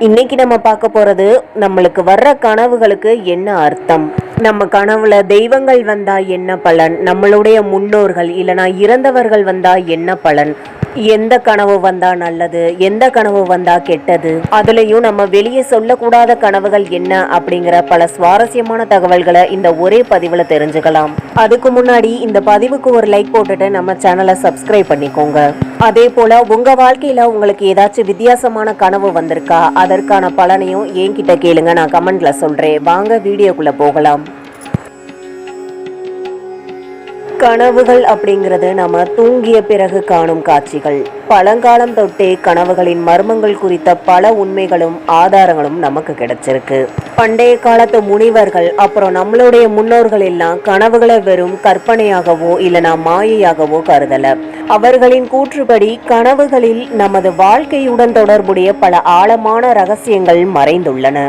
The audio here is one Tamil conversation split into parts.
இன்னைக்கு நம்ம பார்க்க போறது நம்மளுக்கு வர்ற கனவுகளுக்கு என்ன அர்த்தம்? நம்ம கனவுல தெய்வங்கள் வந்தா என்ன பலன்? நம்மளுடைய முன்னோர்கள் இல்லைனா இறந்தவர்கள் வந்தா என்ன பலன்? எந்த கனவு வந்தா நல்லது எந்த கனவு வந்தா கெட்டது அதுலயும் நம்ம வெளியே சொல்லக்கூடாத கனவுகள் என்ன அப்படிங்கிற பல சுவாரஸ்யமான தகவல்களை இந்த ஒரே பதிவுல தெரிஞ்சுக்கலாம். அதுக்கு முன்னாடி இந்த பதிவுக்கு ஒரு லைக் போட்டுட்டு நம்ம சேனலை சப்ஸ்கிரைப் பண்ணிக்கோங்க. அதே போல உங்க வாழ்க்கையில உங்களுக்கு ஏதாச்சும் வித்தியாசமான கனவு வந்திருக்கா? அதற்கான பலனையும் என்கிட்ட கேளுங்க நான் கமெண்ட்ல சொல்றேன். வாங்க வீடியோக்குள்ள போகலாம். கனவுகள் அப்படிங்கிறது நம்ம தூங்கிய பிறகு காணும் காட்சிகள். பழங்காலம் தொட்டே கனவுகளின் மர்மங்கள் குறித்த பல உண்மைகளும் ஆதாரங்களும் நமக்கு கிடைச்சிருக்கு. பண்டைய காலத்து முனிவர்கள் அப்புறம் நம்மளுடைய முன்னோர்கள் எல்லாம் கனவுகளை வெறும் கற்பனையாகவோ இல்லைனா மாயையாகவோ கருதல. அவர்களின் கூற்றுப்படி கனவுகளில் நமது வாழ்க்கையுடன் தொடர்புடைய பல ஆழமான ரகசியங்கள் மறைந்துள்ளன.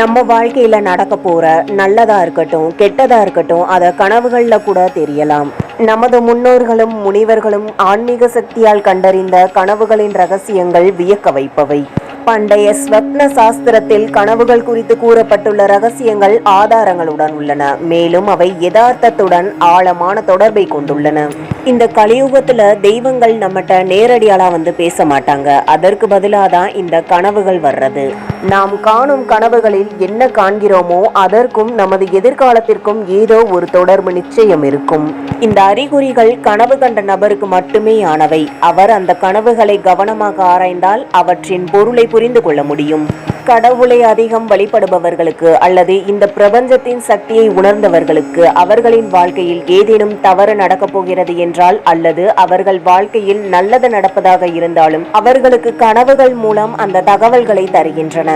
நம்ம வாழ்க்கையில நடக்க போற நல்லதா இருக்கட்டும் கெட்டதா இருக்கட்டும் அதை கனவுகள்ல கூட தெரியலாம். நமது முன்னோர்களும் முனிவர்களும் ஆன்மீக சக்தியால் கண்டறிந்த கனவுகளின் ரகசியங்கள் வியக்க வைப்பவை. பண்டைய ஸ்வப்ன சாஸ்திரத்தில் கனவுகள் குறித்து கூறப்பட்டுள்ள ரகசியங்கள் ஆதாரங்களுடன் உள்ளன. மேலும் அவை யதார்த்தத்துடன் ஆழமான தொடர்பை கொண்டுள்ளன. இந்த கலியுகத்துல தெய்வங்கள் நம்மகிட்ட நேரடியாலா வந்து பேச மாட்டாங்க. அதற்கு பதிலாக தான் இந்த கனவுகள் வர்றது. நாம் காணும் கனவுகளில் என்ன காண்கிறோமோ அதற்கும் நமது எதிர்காலத்திற்கும் ஏதோ ஒரு தொடர்பு நிச்சயம் இருக்கும். இந்த அறிகுறிகள் கனவு கண்ட நபருக்கு மட்டுமே ஆனவை. அவர் அந்த கனவுகளை கவனமாக ஆராய்ந்தால் அவற்றின் பொருளை புரிந்து கொள்ள முடியும். கடவுளை அதிகம் வழிபடுபவர்களுக்கு அல்லது இந்த பிரபஞ்சத்தின் சக்தியை உணர்ந்தவர்களுக்கு அவர்களின் வாழ்க்கையில் ஏதேனும் தவறு நடக்கப் போகிறது என்றால் அல்லது அவர்கள் வாழ்க்கையில் நல்லது நடப்பதாக இருந்தாலும் அவர்களுக்கு கனவுகள் மூலம் அந்த தகவல்களை தருகின்றன.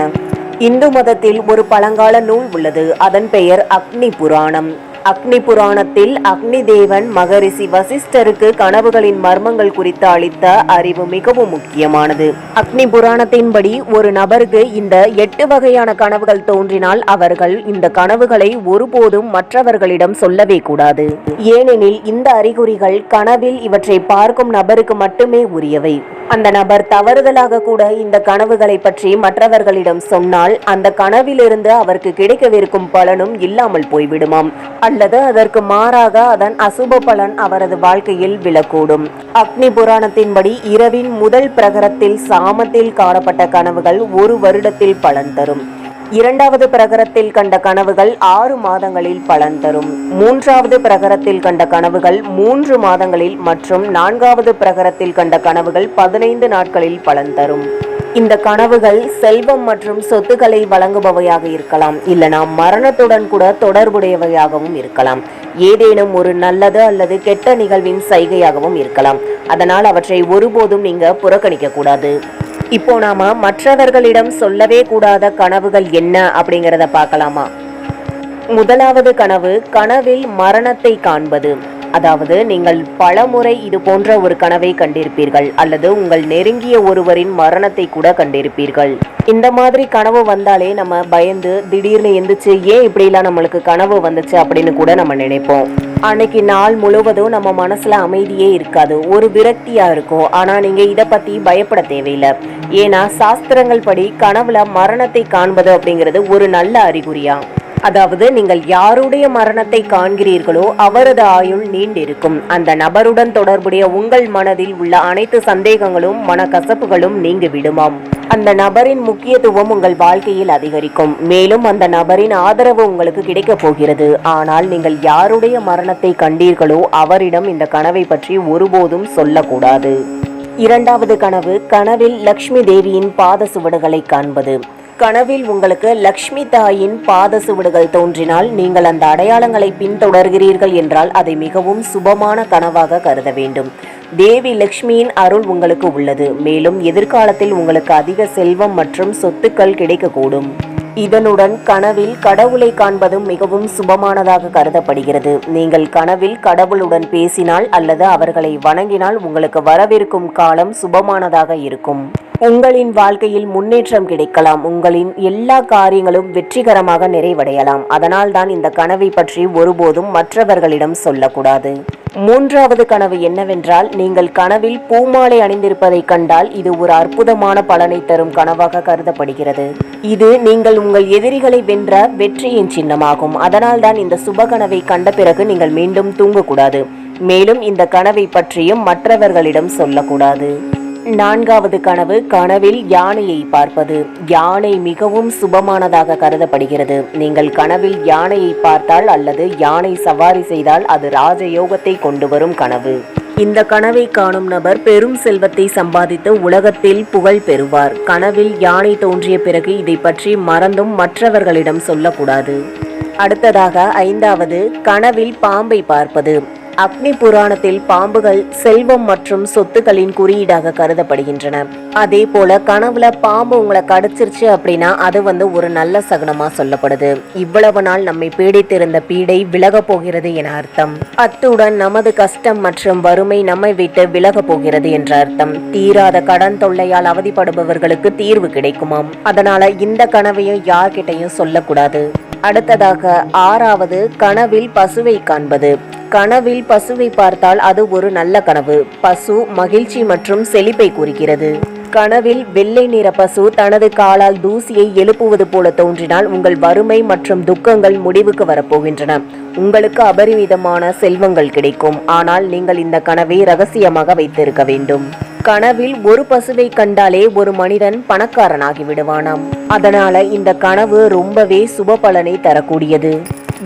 இந்து மதத்தில் ஒரு பழங்கால நூல் உள்ளது. அதன் பெயர் அக்னி புராணம். அக்னி புராணத்தில் அக்னி தேவன் மகரிஷி வசிஷ்டருக்கு கனவுகளின் மர்மங்கள் குறித்து அளித்த அறிவு மிகவும் முக்கியமானது. அக்னி புராணத்தின்படி ஒரு நபருக்கு இந்த எட்டு வகையான கனவுகள் தோன்றினால் அவர்கள் இந்த கனவுகளை ஒருபோதும் மற்றவர்களிடம் சொல்லவே கூடாது. ஏனெனில் இந்த அறிகுறிகள் கனவில் இவற்றை பார்க்கும் நபருக்கு மட்டுமே உரியவை. அந்த நபர் தவறுதலாக கூட இந்த கனவுகளை பற்றி மற்றவர்களிடம் சொன்னால் அந்த கனவிலிருந்து அவருக்கு கிடைக்கவிருக்கும் பலனும் இல்லாமல் போய்விடுமாம். அல்லது அதற்கு மாறாக அதன் அசுப பலன் அவரது வாழ்க்கையில் விழக்கூடும். அக்னி புராணத்தின்படி இரவின் முதல் பிரகரத்தில் சாமத்தில் காணப்பட்ட கனவுகள் ஒரு வருடத்தில் பலன் தரும். இரண்டாவது பிரகரத்தில் கண்ட கனவுகள் ஆறு மாதங்களில் பலன் தரும். மூன்றாவது பிரகரத்தில் கண்ட கனவுகள் மூன்று மாதங்களில் மற்றும் நான்காவது பிரகரத்தில் கண்ட கனவுகள் பதினைந்து நாட்களில் பலன் தரும். இந்த கனவுகள் செல்வம் மற்றும் சொத்துக்களை வழங்குபவையாக இருக்கலாம். இல்லனா மரணத்துடன் கூட தொடர்புடையவையாகவும் இருக்கலாம். ஏதேனும் ஒரு நல்லது அல்லது கெட்ட நிகழ்வின் சைகையாகவும் இருக்கலாம். அதனால் அவற்றை ஒருபோதும் நீங்க புறக்கணிக்க கூடாது இப்போ நாம மற்றவர்களிடம் சொல்லவே கூடாத கனவுகள் என்ன அப்படிங்கிறத பார்க்கலாமா? முதலாவது கனவு கனவில் மரணத்தை காண்பது. அதாவது நீங்கள் பலமுறை இது போன்ற ஒரு கனவை கண்டிருப்பீர்கள் அல்லது உங்கள் நெருங்கிய ஒருவரின் மரணத்தை கூட கண்டிருப்பீர்கள். இந்த மாதிரி கனவு வந்தாலே நம்ம பயந்து திடீர்னு எந்திரிச்சு ஏன் இப்படிலாம் நம்மளுக்கு கனவு வந்துச்சு? அப்படின்னு கூட நம்ம நினைப்போம். அன்னைக்கு நாள் முழுவதும் நம்ம மனசுல அமைதியே இருக்காது. ஒரு விரக்தியா இருக்கும். ஆனா நீங்க இதை பத்தி பயப்பட தேவையில்லை. ஏன்னா சாஸ்திரங்கள் படி கனவுல மரணத்தை காண்பது அப்படிங்கிறது ஒரு நல்ல அறிகுறியா? அதாவது நீங்கள் யாருடைய மரணத்தை காண்கிறீர்களோ அவரது ஆயுள் நீண்டிருக்கும். அந்த நபருடன் தொடர்புடைய உங்கள் மனதில் உள்ள அனைத்து சந்தேகங்களும் மனக்கசப்புகளும் நீங்கி விடுமாம் அந்த நபரின் முக்கியத்துவம் உங்கள் வாழ்க்கையில் அதிகரிக்கும். மேலும் அந்த நபரின் ஆதரவு உங்களுக்கு கிடைக்கப் போகிறது. ஆனால் நீங்கள் யாருடைய மரணத்தை கண்டீர்களோ அவரிடம் இந்த கனவை பற்றி ஒருபோதும் சொல்லக்கூடாது. இரண்டாவது கனவு கனவில் லக்ஷ்மி தேவியின் பாத சுவடுகளை காண்பது. கனவில் உங்களுக்கு லக்ஷ்மி தாயின் பாத சுவடுகள் தோன்றினால் நீங்கள் அந்த அடையாளங்களை பின்தொடர்கிறீர்கள் என்றால் அதை மிகவும் சுபமான கனவாக கருத வேண்டும். தேவி லக்ஷ்மியின் அருள் உங்களுக்கு உள்ளது. மேலும் எதிர்காலத்தில் உங்களுக்கு அதிக செல்வம் மற்றும் சொத்துக்கள் கிடைக்கக்கூடும். இதனுடன் கனவில் கடவுளை காண்பதும் மிகவும் சுபமானதாக கருதப்படுகிறது. நீங்கள் கனவில் கடவுளுடன் பேசினால் அல்லது அவர்களை வணங்கினால் உங்களுக்கு வரவிருக்கும் காலம் சுபமானதாக இருக்கும். உங்களின் வாழ்க்கையில் முன்னேற்றம் கிடைக்கலாம். உங்களின் எல்லா காரியங்களும் வெற்றிகரமாக நிறைவடையலாம். அதனால் தான் இந்த கனவை பற்றி ஒருபோதும் மற்றவர்களிடம் சொல்லக்கூடாது. மூன்றாவது கனவு என்னவென்றால் நீங்கள் கனவில் பூமாலை அணிந்திருப்பதை கண்டால் இது ஒரு அற்புதமான பலனை தரும் கனவாக கருதப்படுகிறது. இது நீங்கள் உங்கள் எதிரிகளை வென்ற வெற்றியின் சின்னமாகும். அதனால்தான் இந்த சுப கனவை கண்ட பிறகு நீங்கள் மீண்டும் தூங்கக்கூடாது. மேலும் இந்த கனவை பற்றியும் மற்றவர்களிடம் சொல்லக்கூடாது. நான்காவது கனவு கனவில் யானையை பார்ப்பது. யானை மிகவும் சுபமானதாக கருதப்படுகிறது. நீங்கள் கனவில் யானையை பார்த்தால் அல்லது யானை சவாரி செய்தால் அது ராஜயோகத்தை கொண்டு வரும் கனவு. இந்த கனவை காணும் நபர் பெரும் செல்வத்தை சம்பாதித்து உலகத்தில் புகழ் பெறுவார். கனவில் யானை தோன்றிய பிறகு இதை பற்றி மறந்தும் மற்றவர்களிடம் சொல்லக்கூடாது. அடுத்ததாக ஐந்தாவது கனவில் பாம்பை பார்ப்பது. அக்னி புராணத்தில் பாம்புகள் செல்வம் மற்றும் சொத்துக்களின் குறியீடாக கருதப்படுகின்றன. அதே போல கனவுல பாம்பு உங்களை கடிச்சிருச்சு அப்படின்னா அது வந்து ஒரு நல்ல சகுனமா சொல்லப்படுது. இவ்வளவு நாள் நம்மை பீடித்திருந்த பீடை விலக போகிறது என அர்த்தம். அத்துடன் நமது கஷ்டம் மற்றும் வறுமை நம்மை விட்டு விலக போகிறது என்ற அர்த்தம். தீராத கடன் தொல்லையால் அவதிப்படுபவர்களுக்கு தீர்வு கிடைக்குமாம். அதனால இந்த கனவையும் யார்கிட்டையும் சொல்லக்கூடாது. அடுத்ததாக ஆறாவது கனவில் பசுவை காண்பது. கனவில் பசுவை பார்த்தால் அது ஒரு நல்ல கனவு. பசு மகிழ்ச்சி மற்றும் செழிப்பை குறிக்கிறது. கனவில் வெள்ளை நிற பசு தனது காலால் தூசியை எழுப்புவது போல தோன்றினால் உங்கள் வறுமை மற்றும் துக்கங்கள் முடிவுக்கு வரப்போகின்றன. உங்களுக்கு அபரிமிதமான செல்வங்கள் கிடைக்கும். ஆனால் நீங்கள் இந்த கனவை ரகசியமாக வைத்திருக்க வேண்டும். கனவில் ஒரு பசுவை கண்டாலே ஒரு மனிதன் பணக்காரனாகி விடுவானாம். அதனால இந்த கனவு ரொம்பவே சுப பலனை தரக்கூடியது.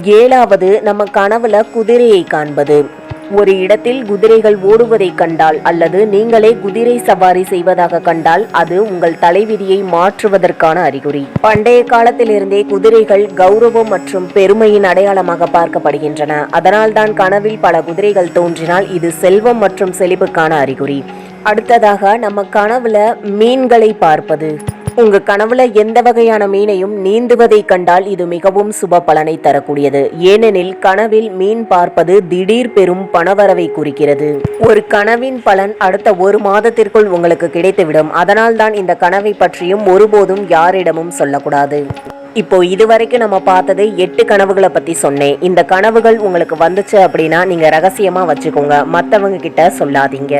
ஏழாவது நம்ம கனவுல குதிரையை காண்பது. ஒரு இடத்தில் குதிரைகள் ஓடுவதை கண்டால் அல்லது நீங்களே குதிரை சவாரி செய்வதாக கண்டால் அது உங்கள் தலைவிதியை மாற்றுவதற்கான அறிகுறி. பண்டைய காலத்திலிருந்தே குதிரைகள் கௌரவம் மற்றும் பெருமையின் அடையாளமாக பார்க்கப்படுகின்றன. அதனால்தான் கனவில் பல குதிரைகள் தோன்றினால் இது செல்வம் மற்றும் செழிப்புக்கான அறிகுறி. அடுத்ததாக நம்ம கனவுல மீன்களை பார்ப்பது. உங்க கனவுல எந்த வகையான மீனையும் நீந்துவதை கண்டால் இது மிகவும் சுப பலனை தரக்கூடியது. ஏனெனில் கனவில் மீன் பார்ப்பது திடீர் பெரும் பணவரவை குறிக்கிறது. ஒரு கனவின் பலன் அடுத்த ஒரு மாதத்திற்குள் உங்களுக்கு கிடைத்துவிடும். அதனால்தான் இந்த கனவை பற்றியும் ஒருபோதும் யாரிடமும் சொல்லக்கூடாது. இப்போ இதுவரைக்கும் நம்ம பார்த்தது எட்டு கனவுகளை பத்தி சொன்னேன். இந்த கனவுகள் உங்களுக்கு வந்துச்சு அப்படின்னா நீங்க ரகசியமா வச்சுக்கோங்க. மத்தவங்க கிட்ட சொல்லாதீங்க.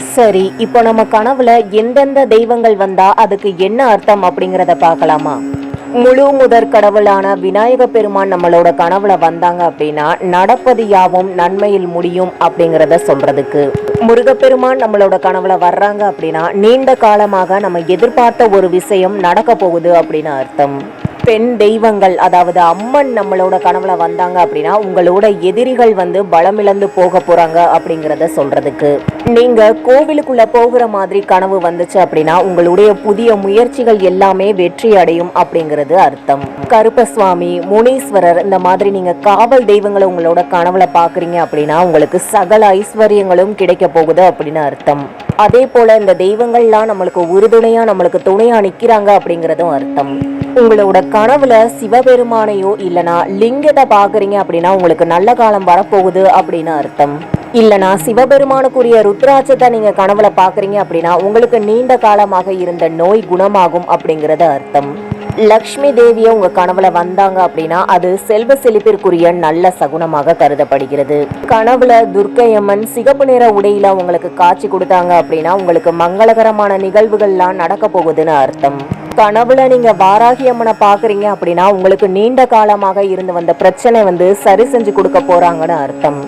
சரி இப்போ நம்ம கனவுல எந்தெந்த தெய்வங்கள் வந்தா அதுக்கு என்ன அர்த்தம் அப்படிங்கறத பார்க்கலாமா? முழு முதற் கடவுளான விநாயக பெருமான் நம்மளோட கனவுல வந்தாங்க அப்படின்னா நடப்பது யாவும் நன்மையில் முடியும் அப்படிங்கிறத சொல்றதுக்கு. முருகப்பெருமான் நம்மளோட கனவுல வர்றாங்க அப்படின்னா நீண்ட காலமாக நம்ம எதிர்பார்த்த ஒரு விஷயம் நடக்க போகுது அப்படின்னு அர்த்தம். பெண் தெய்வங்கள் அதாவது அம்மன் நம்மளோட கனவுல வந்தாங்க அப்படின்னா உங்களோட எதிரிகள் வந்து பலமிழந்து போக போறாங்க அப்படிங்கிறத சொல்றதுக்கு. நீங்க கோவிலுக்குள்ள போகிற மாதிரி கனவு வந்துச்சு அப்படின்னா உங்களுடைய புதிய முயற்சிகள் எல்லாமே வெற்றி அடையும் அப்படிங்கிறது அர்த்தம். கருப்பசுவாமி முனீஸ்வரர் இந்த மாதிரி நீங்க காவல் தெய்வங்களை உங்களோட கனவுல பாக்குறீங்க அப்படின்னா உங்களுக்கு சகல ஐஸ்வர்யங்களும் கிடைக்க போகுது அப்படின்னு அர்த்தம். அதே போல இந்த தெய்வங்கள்லாம் நம்மளுக்கு உறுதுணையா நம்மளுக்கு துணையா நிக்கிறாங்க அப்படிங்கறதும் அர்த்தம். உங்களோட கனவுல சிவபெருமானையோ இல்லனா லிங்கத்தை பாக்குறீங்க அப்படின்னா உங்களுக்கு நல்ல காலம் வரப்போகுது அப்படின்னு அர்த்தம். இல்லனா சிவபெருமானுக்குரிய ருத்ராட்சத்தை நீங்க கனவுல பாக்குறீங்க அப்படின்னா உங்களுக்கு நீண்ட காலமாக இருந்த நோய் குணமாகும் அப்படிங்கறது அர்த்தம். லக்ஷ்மி தேவியை உங்கள் கனவுல வந்தாங்க அப்படின்னா அது செல்வ செழிப்பிற்குரிய நல்ல சகுனமாக கருதப்படுகிறது. கனவுல துர்க்கையம்மன் சிகப்பு நிற உடையில உங்களுக்கு காட்சி கொடுத்தாங்க அப்படின்னா உங்களுக்கு மங்களகரமான நிகழ்வுகள்லாம் நடக்க போகுதுன்னு அர்த்தம். கனவுல நீங்க வாராகி அம்மனை பாக்குறீங்க அப்படின்னா உங்களுக்கு நீண்ட காலமாக இருந்து வந்த பிரச்சனை வந்து சரி செஞ்சு கொடுக்க போறாங்கன்னு அர்த்தம்.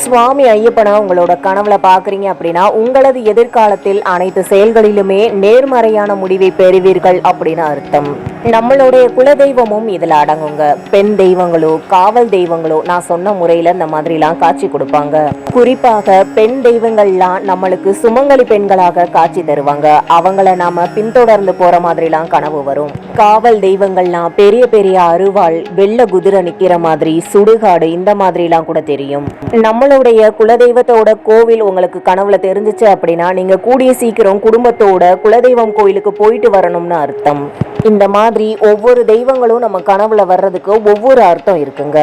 சுவாமி ஐயப்பனை உங்களோட கனவுல பாக்குறீங்க அப்படின்னா உங்களது எதிர்காலத்தில் அனைத்து செயல்களிலுமே நேர்மறையான முடிவை பெறுவீர்கள் அப்படின்னு அர்த்தம். நம்மளுடைய குலதெய்வமும் இதுல அடங்குங்க. பெண் தெய்வங்களோ காவல் தெய்வங்களோ நான் சொன்ன முறையில இந்த மாதிரிலாம் காட்சி கொடுப்பாங்க. குறிப்பாக பெண் தெய்வங்கள்லாம் நம்மளுக்கு சுமங்கலி பெண்களாக காட்சி தருவாங்க. அவங்கள நாம பின்தொடர்ந்து போற மாதிரிலாம் கனவு வரும். காவல் தெய்வங்கள்லாம் பெரிய பெரிய அருவாள் வெள்ள குதிரை நிக்கிற மாதிரி சுடுகாடு இந்த மாதிரிலாம் கூட தெரியும். நம்மளுடைய குலதெய்வத்தோட கோவில் உங்களுக்கு கனவுல தெரிஞ்சிச்சு அப்படின்னா நீங்க கூடிய சீக்கிரம் குடும்பத்தோட குலதெய்வம் கோயிலுக்கு போயிட்டு வரணும்னு அர்த்தம். இந்த மாதிரி ஒவ்வொரு தெய்வங்களும் நம்ம கனவுல வர்றதுக்கு ஒவ்வொரு அர்த்தம் இருக்குங்க.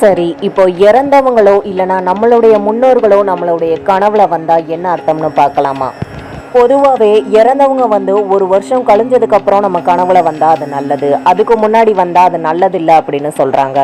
சரி இப்போ இறந்தவங்களோ இல்லைன்னா நம்மளுடைய முன்னோர்களோ நம்மளுடைய கனவுல வந்தா என்ன அர்த்தம்னு பார்க்கலாமா? பொதுவாகவே இறந்தவங்க வந்து ஒரு வருஷம் கழிஞ்சதுக்கப்புறம் நம்ம கனவுல வந்தால் அது நல்லது. அதுக்கு முன்னாடி வந்தால் அது நல்லதில்லை அப்படின்னு சொல்கிறாங்க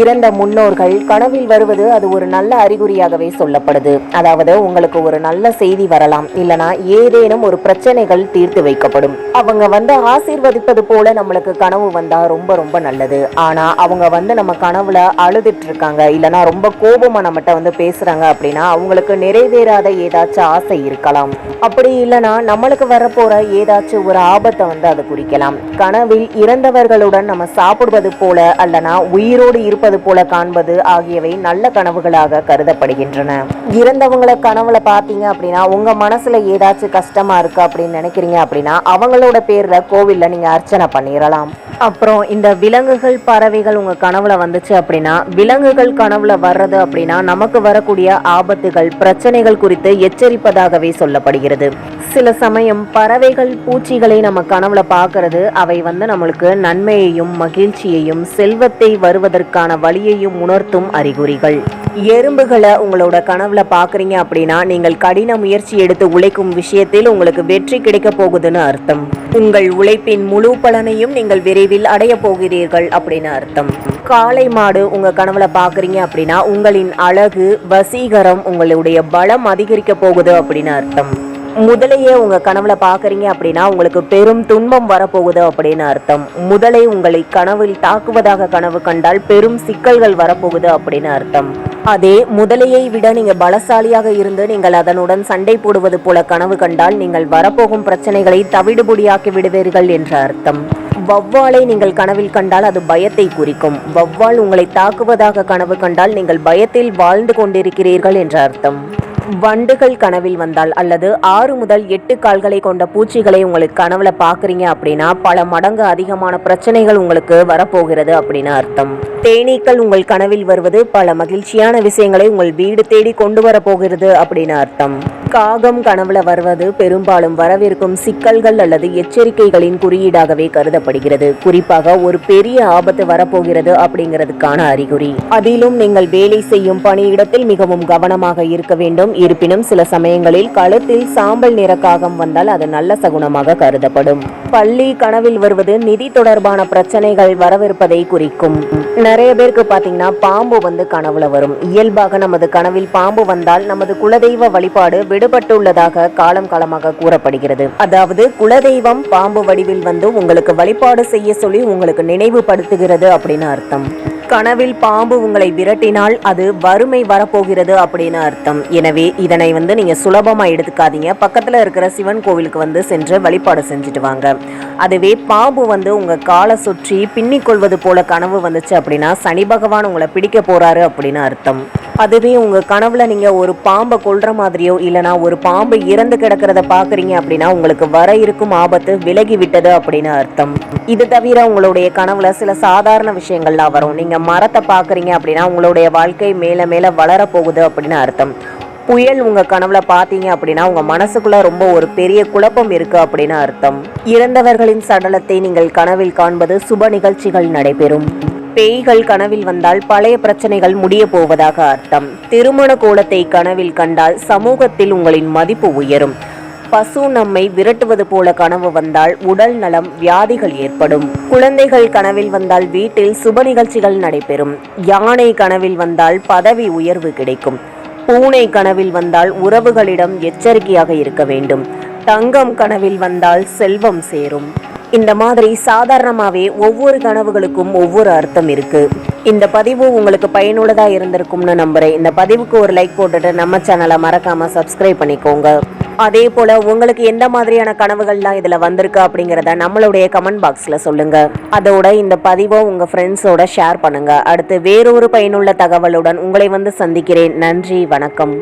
இறந்த முன்னோர்கள் கனவில் வருவது அது ஒரு நல்ல அறிகுறியாகவே சொல்லப்படுது. அதாவது உங்களுக்கு ஒரு நல்ல செய்தி வரலாம். இல்லனா ஏதேனும் ஒரு பிரச்சனைகள் தீர்த்து வைக்கப்படும். அவங்க வந்து ஆசீர்வதிப்பது போல நம்மளுக்கு கனவு வந்தா ரொம்ப ரொம்ப நல்லது. ஆனா அவங்க வந்து நம்ம கனவுல அழுதுட்டு இருக்காங்க இல்லனா ரொம்ப கோபமா நம்மகிட்ட வந்து பேசுறாங்க அப்படின்னா அவங்களுக்கு நிறைவேறாத ஏதாச்சும் ஆசை இருக்கலாம். அப்படி இல்லனா நம்மளுக்கு வரப்போற ஏதாச்சும் ஒரு ஆபத்தை வந்து அது குறிக்கலாம். கனவில் இறந்தவர்களுடன் நம்ம சாப்பிடுவது போல அல்லனா உயிரோடு இருப்பது போல காண்பது ஆகியவை நல்ல கனவுகளாக கருதப்படுகின்றன. இறந்தவங்களை கனவுல பார்த்தீங்க அப்படின்னா உங்க மனசுல ஏதாச்சும் கஷ்டமா இருக்கு அப்படின்னு நினைக்கிறீங்க அப்படின்னா அவங்களோட பேர்ல கோவில்ல நீங்க அர்ச்சனை பண்ணிடலாம் அப்புறம் இந்த விலங்குகள் பறவைகள் உங்க கனவுல வந்துச்சு அப்படின்னா விலங்குகள் கனவுல வர்றது அப்படின்னா நமக்கு வரக்கூடிய ஆபத்துகள் பிரச்சனைகள் குறித்து எச்சரிப்பதாகவே சொல்லப்படுகிறது. சில சமயம் பறவைகள் பூச்சிகளை நம்ம கனவுல பார்க்கறது அவை வந்து நம்மளுக்கு நன்மையையும் மகிழ்ச்சியையும் செல்வத்தை வருவதற்கான வழியையும் உணர்த்தும் அறிகுறிகள். எறும்புகளை உங்களோட கனவுல பார்க்குறீங்க அப்படின்னா நீங்கள் கடின முயற்சி எடுத்து உழைக்கும் விஷயத்தில் உங்களுக்கு வெற்றி கிடைக்க போகுதுன்னு அர்த்தம். உங்கள் உழைப்பின் முழு பலனையும் நீங்கள் விரைவில் அடைய போகிறீர்கள் அப்படின்னு அர்த்தம். காளை மாடு உங்க கனவுல பார்க்குறீங்க அப்படின்னா உங்களின் அழகு வசீகரம் உங்களுடைய பலம் அதிகரிக்க போகுது அப்படின்னு அர்த்தம். முதலையே உங்கள் கனவுல பார்க்குறீங்க அப்படின்னா உங்களுக்கு பெரும் துன்பம் வரப்போகுது அப்படின்னு அர்த்தம். முதலை உங்களை கனவில் தாக்குவதாக கனவு கண்டால் பெரும் சிக்கல்கள் வரப்போகுது அப்படின்னு அர்த்தம். அதே முதலையை விட நீங்கள் பலசாலியாக இருந்து நீங்கள் அதனுடன் சண்டை போடுவது போல கனவு கண்டால் நீங்கள் வரப்போகும் பிரச்சனைகளை தவிடுபொடியாக்கி விடுவீர்கள் என்ற அர்த்தம். வவ்வாலை நீங்கள் கனவில் கண்டால் அது பயத்தை குறிக்கும். வவ்வால் உங்களை தாக்குவதாக கனவு கண்டால் நீங்கள் பயத்தில் வாழ்ந்து கொண்டிருக்கிறீர்கள் என்ற அர்த்தம். வண்டுகள் கனவில் வந்தால் அல்லது ஆறு முதல் எட்டு கால்களை கொண்ட பூச்சிகளை உங்களுக்கு கனவுல பாக்குறீங்க அப்படின்னா பல மடங்கு அதிகமான பிரச்சனைகள் உங்களுக்கு வரப்போகிறது அப்படின்னு அர்த்தம். தேனீக்கள் உங்கள் கனவில் வருவது பல மகிழ்ச்சியான விஷயங்களை உங்கள் வீடு தேடி கொண்டு வரப்போகிறது அப்படின்னு அர்த்தம். காகம் கனவுல வருவது பெரும்பாலும் வரவிருக்கும் சிக்கல்கள் அல்லது எச்சரிக்கைகளின் குறியீடாகவே கருதப்படுகிறது. குறிப்பாக ஒரு பெரிய ஆபத்து வரப்போகிறது அப்படிங்கிறதுக்கான அறிகுறி. அதிலும் நீங்கள் வேலை செய்யும் பணியிடத்தில் மிகவும் கவனமாக இருக்க வேண்டும். இருப்பினும் சில சமயங்களில் கழுத்தில் சாம்பல் நிற காகம் வந்தால் அது நல்ல சகுனமாக கருதப்படும். பள்ளி கனவில் வருவது நிதி தொடர்பான பிரச்சனைகள் வரவிருப்பதை குறிக்கும். நிறைய பேருக்கு பாத்தீங்கன்னா பாம்பு வந்து கனவுல வரும். இயல்பாக நமது கனவில் பாம்பு வந்தால் நமது குலதெய்வ வழிபாடு விடுபட்டுள்ளதாக காலம் காலமாக கூறப்படுகிறது. அதாவது குலதெய்வம் பாம்பு வடிவில் வந்து உங்களுக்கு வழிபாடு செய்ய சொல்லி உங்களுக்கு நினைவுபடுத்துகிறது அப்படின்னு அர்த்தம். கனவில் பாம்பு உங்களை விரட்டினால் அது வறுமை வரப்போகிறது அப்படின்னு அர்த்தம். எனவே இதனை வந்து நீங்க சுலபமா எடுத்துக்காதீங்க. பக்கத்துல இருக்கிற சிவன் கோவிலுக்கு வந்து சென்று வழிபாடு செஞ்சுட்டு வாங்க. அதுவே பாம்பு வந்து உங்க காலை சுற்றி பின்னிக் கொள்வது போல கனவு வந்துச்சு அப்படின்னா சனி பகவான் உங்களை பிடிக்க போறாரு அப்படின்னு அர்த்தம். அதுவே உங்கள் கனவில் நீங்கள் ஒரு பாம்பை கொள்கிற மாதிரியோ இல்லைனா ஒரு பாம்பு இறந்து கிடக்கிறத பார்க்குறீங்க அப்படின்னா உங்களுக்கு வர இருக்கும் ஆபத்து விலகி விட்டது அப்படின்னு அர்த்தம். இது தவிர உங்களுடைய கனவுல சில சாதாரண விஷயங்கள்லாம் வரும். நீங்கள் மரத்தை பார்க்குறீங்க அப்படின்னா உங்களுடைய வாழ்க்கை மேலே மேலே வளரப்போகுது போகுது அப்படின்னு அர்த்தம். புயல் உங்க கனவுல பாத்தீங்க அப்படின்னா உங்க மனசுக்குள்ள ரொம்ப ஒரு பெரிய குழப்பம் இருக்கு அப்படின்னு அர்த்தம். இறந்தவர்களின் சடலத்தை நீங்கள் கனவில் காண்பது சுப நிகழ்ச்சிகள் நடைபெறும். பேய்கள் கனவில் வந்தால் பழைய பிரச்சனைகள் முடிய போவதாக அர்த்தம். திருமண கோலத்தை கனவில் கண்டால் சமூகத்தில் உங்களின் மதிப்பு உயரும். பசு நம்மை விரட்டுவது போல கனவு வந்தால் உடல் நலம் வியாதிகள் ஏற்படும். குழந்தைகள் கனவில் வந்தால் வீட்டில் சுப நிகழ்ச்சிகள் நடைபெறும். யானை கனவில் வந்தால் பதவி உயர்வு கிடைக்கும். பூனை கனவில் வந்தால் உறவுகளிடம் எச்சரிக்கையாக இருக்க வேண்டும். தங்கம் கனவில் வந்தால் செல்வம் சேரும். இந்த மாதிரி சாதாரணமாகவே ஒவ்வொரு கனவுகளுக்கும் ஒவ்வொரு அர்த்தம் இருக்குது இந்த பதிவு உங்களுக்கு பயனுள்ளதாக இருந்திருக்கும்னு நம்புகிறேன் இந்த பதிவுக்கு ஒரு லைக் போட்டுட்டு நம்ம சேனலை மறக்காமல் சப்ஸ்கிரைப் பண்ணிக்கோங்க. அதே போல உங்களுக்கு எந்த மாதிரியான கனவுகள்லாம் இதில் வந்திருக்கு அப்படிங்கிறத நம்மளுடைய கமெண்ட் பாக்ஸில் சொல்லுங்கள் அதோட இந்த பதிவை உங்கள் ஃப்ரெண்ட்ஸோட ஷேர் பண்ணுங்கள் அடுத்து வேறொரு பயனுள்ள தகவலுடன் உங்களை வந்து சந்திக்கிறேன். நன்றி வணக்கம்.